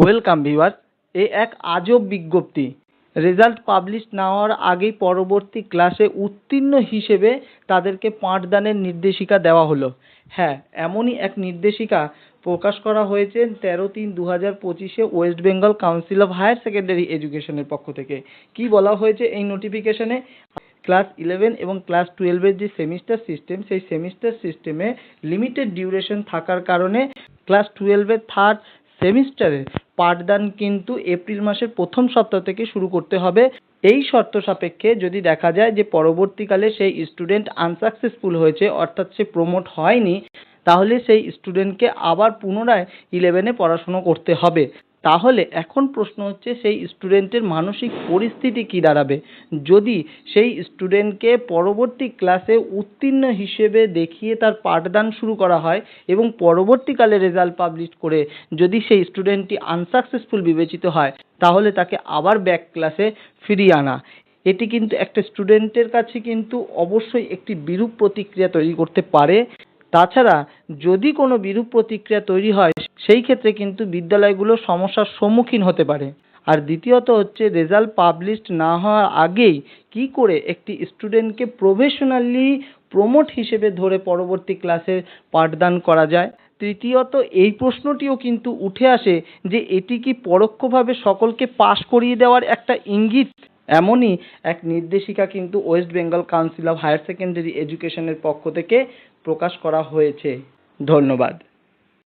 Welcome viewer এ এক আজব বিজ্ঞপ্তি। রেজাল্ট পাবলিশ না হওয়ার আগেই পরবর্তী ক্লাসে উত্তীর্ণ হিসেবে তাদেরকে পাঠদানের নির্দেশিকা দেওয়া হলো। হ্যাঁ এমনই এক নির্দেশিকা প্রকাশ করা হয়েছে তেরো তিন দু হাজার পঁচিশে West Bengal Council of Higher Secondary এডুকেশনের পক্ষ থেকে। কি বলা হয়েছে এই নোটিফিকেশনে? ক্লাস ইলেভেন এবং ক্লাস টুয়েলভের যে সেমিস্টার সিস্টেম, সেই সেমিস্টার সিস্টেমে লিমিটেড ডিউরেশন থাকার কারণে ক্লাস টুয়েলভের থার্ড সেমিস্টারে পাঠদান কিন্তু এপ্রিল মাসের প্রথম সপ্তাহ থেকে শুরু করতে হবে। এই শর্ত সাপেক্ষে যদি দেখা যায় যে পরবর্তীকালে সেই স্টুডেন্ট আনসাকসেসফুল হয়েছে, অর্থাৎ সে প্রমোট হয়নি, তাহলে সেই স্টুডেন্টকে আবার পুনরায় ইলেভেনে পড়াশুনো করতে হবে। তাহলে এখন প্রশ্ন হচ্ছে সেই স্টুডেন্টের মানসিক পরিস্থিতি কী দাঁড়াবে? যদি সেই স্টুডেন্টকে পরবর্তী ক্লাসে উত্তীর্ণ হিসেবে দেখিয়ে তার পাঠদান শুরু করা হয় এবং পরবর্তীকালে রেজাল্ট পাবলিশ করে যদি সেই স্টুডেন্টটি আনসাকসেসফুল বিবেচিত হয়, তাহলে তাকে আবার ব্যাক ক্লাসে ফিরিয়ে আনা। এটি কিন্তু একটা স্টুডেন্টের কাছে কিন্তু অবশ্যই একটি বিরূপ প্রতিক্রিয়া তৈরি করতে পারে। তাছাড়া যদি কোনো বিরূপ প্রতিক্রিয়া তৈরি হয়, সেই ক্ষেত্রে কিন্তু বিদ্যালয়গুলো সমস্যার সম্মুখীন হতে পারে। আর দ্বিতীয়ত হচ্ছে, রেজাল্ট পাবলিশড না হওয়ার আগেই কি করে একটি স্টুডেন্টকে প্রফেশনালি প্রমোট হিসেবে ধরে পরবর্তী ক্লাসে পাঠদান করা যায়? তৃতীয়ত, এই প্রশ্নটিও কিন্তু উঠে আসে যে, এটি কি পরোক্ষভাবে সকলকে পাশ করিয়ে দেওয়ার একটা ইঙ্গিত? এমনই এক নির্দেশিকা কিন্তু West Bengal Council of Higher Secondary এডুকেশনের পক্ষ থেকে প্রকাশ করা হয়েছে। ধন্যবাদ।